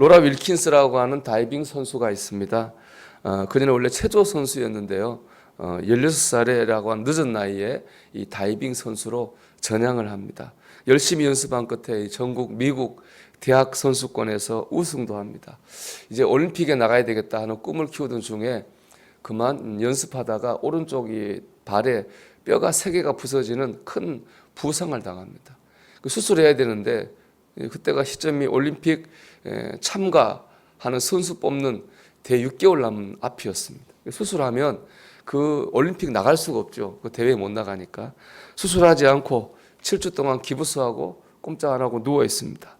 로라 윌킨스라고 하는 다이빙 선수가 있습니다. 어, 그녀는 원래 체조 선수였는데요. 어, 16살이라고 한 늦은 나이에 이 다이빙 선수로 전향을 합니다. 열심히 연습한 끝에 이 전국 미국 대학 선수권에서 우승도 합니다. 이제 올림픽에 나가야 되겠다 하는 꿈을 키우던 중에 그만 연습하다가 오른쪽이 발에 뼈가 세 개가 부서지는 큰 부상을 당합니다. 그 수술해야 되는데 예, 그때가 시점이 올림픽 에, 참가하는 선수 뽑는 대 6개월 남은 앞이었습니다. 수술하면 그 올림픽 나갈 수가 없죠. 그 대회에 못 나가니까 수술하지 않고 7주 동안 기부스하고 꼼짝 안 하고 누워 있습니다.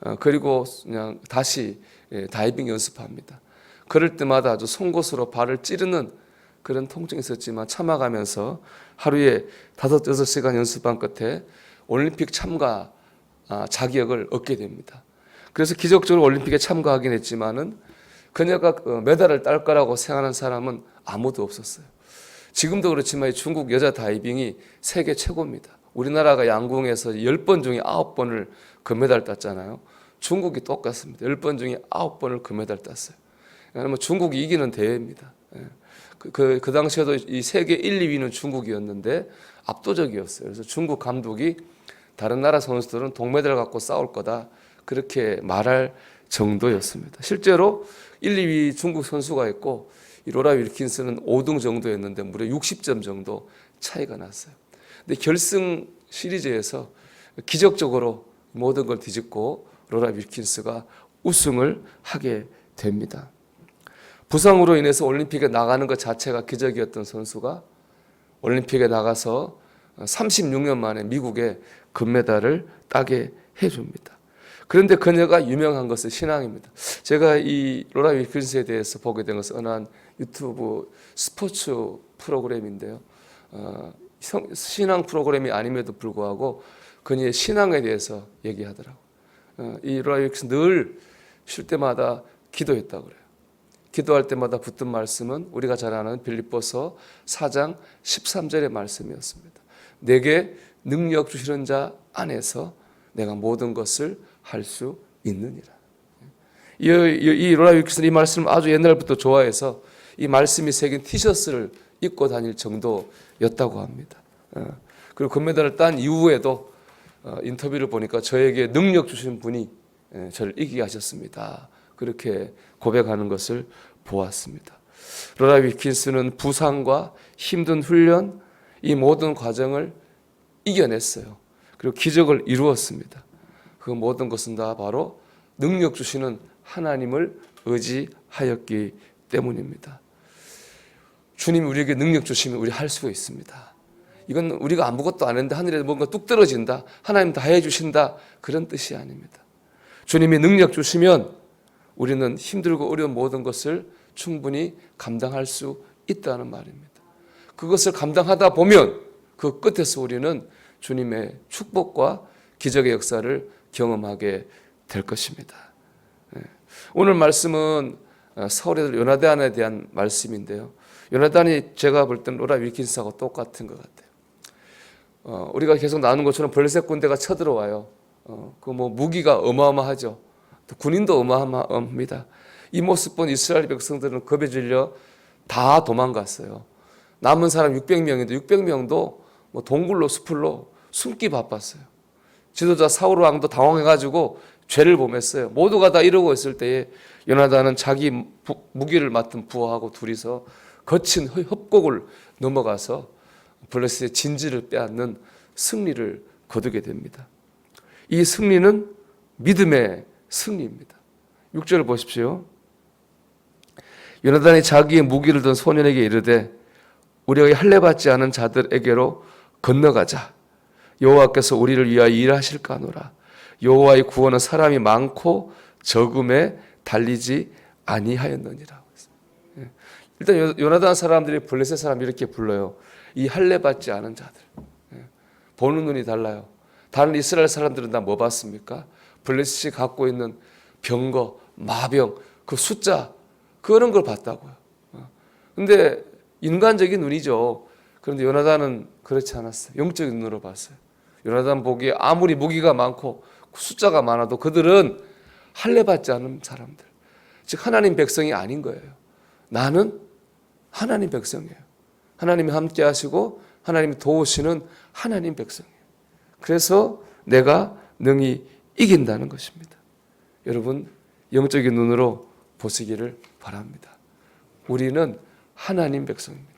어, 그리고 그냥 다시 예, 다이빙 연습합니다. 그럴 때마다 아주 송곳으로 발을 찌르는 그런 통증이 있었지만 참아가면서 하루에 다섯 여섯 시간 연습한 끝에 올림픽 참가 아, 자격을 얻게 됩니다. 그래서 기적적으로 올림픽에 참가하긴 했지만은 그녀가 어, 메달을 딸 거라고 생각하는 사람은 아무도 없었어요. 지금도 그렇지만 이 중국 여자 다이빙이 세계 최고입니다. 우리나라가 양궁에서 10번 중에 9번을 금메달 땄잖아요. 중국이 똑같습니다. 10번 중에 9번을 금메달 땄어요. 왜냐하면 중국이 이기는 대회입니다. 예. 그, 그, 그 당시에도 이 세계 1, 2위는 중국이었는데 압도적이었어요. 그래서 중국 감독이 다른 나라 선수들은 동메달 갖고 싸울 거다. 그렇게 말할 정도였습니다. 실제로 1, 2위 중국 선수가 있고 이 로라 윌킨스는 5등 정도였는데 무려 60점 정도 차이가 났어요. 근데 결승 시리즈에서 기적적으로 모든 걸 뒤집고 로라 윌킨스가 우승을 하게 됩니다. 부상으로 인해서 올림픽에 나가는 것 자체가 기적이었던 선수가 올림픽에 나가서 36년 만에 미국에 금메달을 따게 해줍니다. 그런데 그녀가 유명한 것은 신앙입니다. 제가 이 로라 윌킨스에 대해서 보게 된 것은 어느 한 유튜브 스포츠 프로그램인데요. 어, 성, 신앙 프로그램이 아님에도 불구하고 그녀의 신앙에 대해서 얘기하더라고요. 어, 이 로라 윌킨스 늘쉴 때마다 기도했다고 그래요. 기도할 때마다 붙은 말씀은 우리가 잘 아는 빌립보서 4장 13절의 말씀이었습니다. 내게 능력 주시는 자 안에서 내가 모든 것을 할 수 있느니라. 이, 이, 이 로라 윌킨스는 이 말씀을 아주 옛날부터 좋아해서 이 말씀이 새긴 티셔츠를 입고 다닐 정도였다고 합니다. 어, 그리고 금메달을 딴 이후에도 어, 인터뷰를 보니까 저에게 능력 주신 분이 예, 저를 이기게 하셨습니다. 그렇게 고백하는 것을 보았습니다. 로라 윌킨스는 부상과 힘든 훈련 이 모든 과정을 이겨냈어요. 그리고 기적을 이루었습니다. 그 모든 것은 다 바로 능력 주시는 하나님을 의지하였기 때문입니다. 주님이 우리에게 능력 주시면 우리 할수 있습니다. 이건 우리가 아무것도 안 했는데 하늘에 뭔가 뚝 떨어진다. 하나님 다 해주신다. 그런 뜻이 아닙니다. 주님이 능력 주시면 우리는 힘들고 어려운 모든 것을 충분히 감당할 수 있다는 말입니다. 그것을 감당하다 보면 그 끝에서 우리는 주님의 축복과 기적의 역사를 경험하게 될 것입니다. 예. 오늘 말씀은 어, 서울의 요나단에 대한 말씀인데요. 요나단이 제가 볼 때는 로라 윌킨스하고 똑같은 것 같아요. 어, 우리가 계속 나누는 것처럼 벌색 군대가 쳐들어와요. 어, 그 뭐 무기가 어마어마하죠. 또 군인도 어마어마합니다. 이 모습 본 이스라엘 백성들은 겁에 질려 다 도망갔어요. 남은 사람 600명인데 600명도 뭐 동굴로 숲을로 숨기 바빴어요. 지도자 사울 왕도 당황해가지고 죄를 범했어요. 모두가 다 이러고 있을 때에 요나단은 자기 부, 무기를 맡은 부하하고 둘이서 거친 협곡을 넘어가서 블레셋의 진지를 빼앗는 승리를 거두게 됩니다. 이 승리는 믿음의 승리입니다. 6절을 보십시오. 요나단이 자기의 무기를 든 소년에게 이르되 우리가 할례 받지 않은 자들에게로 건너가자. 여호와께서 우리를 위하여 일하실까노라. 여호와의 구원은 사람이 많고 적음에 달리지 아니하였느니라. 예. 일단 요나단 사람들이 블레셋 사람 이렇게 불러요. 이 할례 받지 않은 자들. 예. 보는 눈이 달라요. 다른 이스라엘 사람들은 다 뭐 봤습니까? 블레셋이 갖고 있는 병거, 마병, 그 숫자 그런 걸 봤다고요. 어. 근데 인간적인 눈이죠. 그런데 요나단은 그렇지 않았어요. 영적인 눈으로 봤어요. 요나단 보기에 아무리 무기가 많고 숫자가 많아도 그들은 할례 받지 않은 사람들. 즉 하나님 백성이 아닌 거예요. 나는 하나님 백성이에요. 하나님이 함께 하시고 하나님이 도우시는 하나님 백성이에요. 그래서 내가 능히 이긴다는 것입니다. 여러분 영적인 눈으로 보시기를 바랍니다. 우리는 하나님 백성입니다.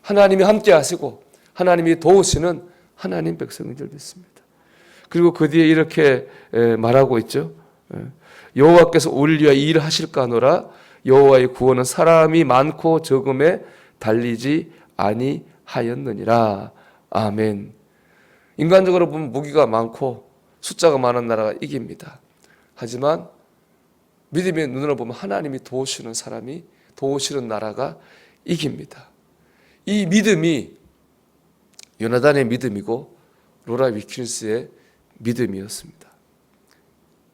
하나님이 함께 하시고 하나님이 도우시는 하나님 백성인 줄 믿습니다. 그리고 그 뒤에 이렇게 에, 말하고 있죠. 에, 여호와께서 우리를 위하여 일하실까노라 여호와의 구원은 사람이 많고 적음에 달리지 아니하였느니라. 아멘. 인간적으로 보면 무기가 많고 숫자가 많은 나라가 이깁니다. 하지만 믿음의 눈으로 보면 하나님이 도우시는 사람이 도우시는 나라가 이깁니다. 이 믿음이 요나단의 믿음이고 로라 위킨스의 믿음이었습니다.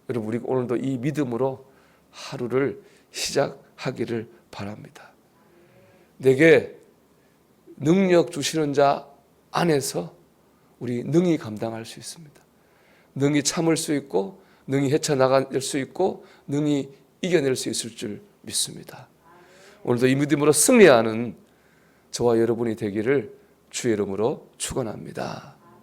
여러분 우리 오늘도 이 믿음으로 하루를 시작하기를 바랍니다. 내게 능력 주시는 자 안에서 우리 능히 감당할 수 있습니다. 능히 참을 수 있고 능히 헤쳐나갈 수 있고 능히 이겨낼 수 있을 줄 믿습니다. 오늘도 이 믿음으로 승리하는 저와 여러분이 되기를 주의 이름으로 축원합니다.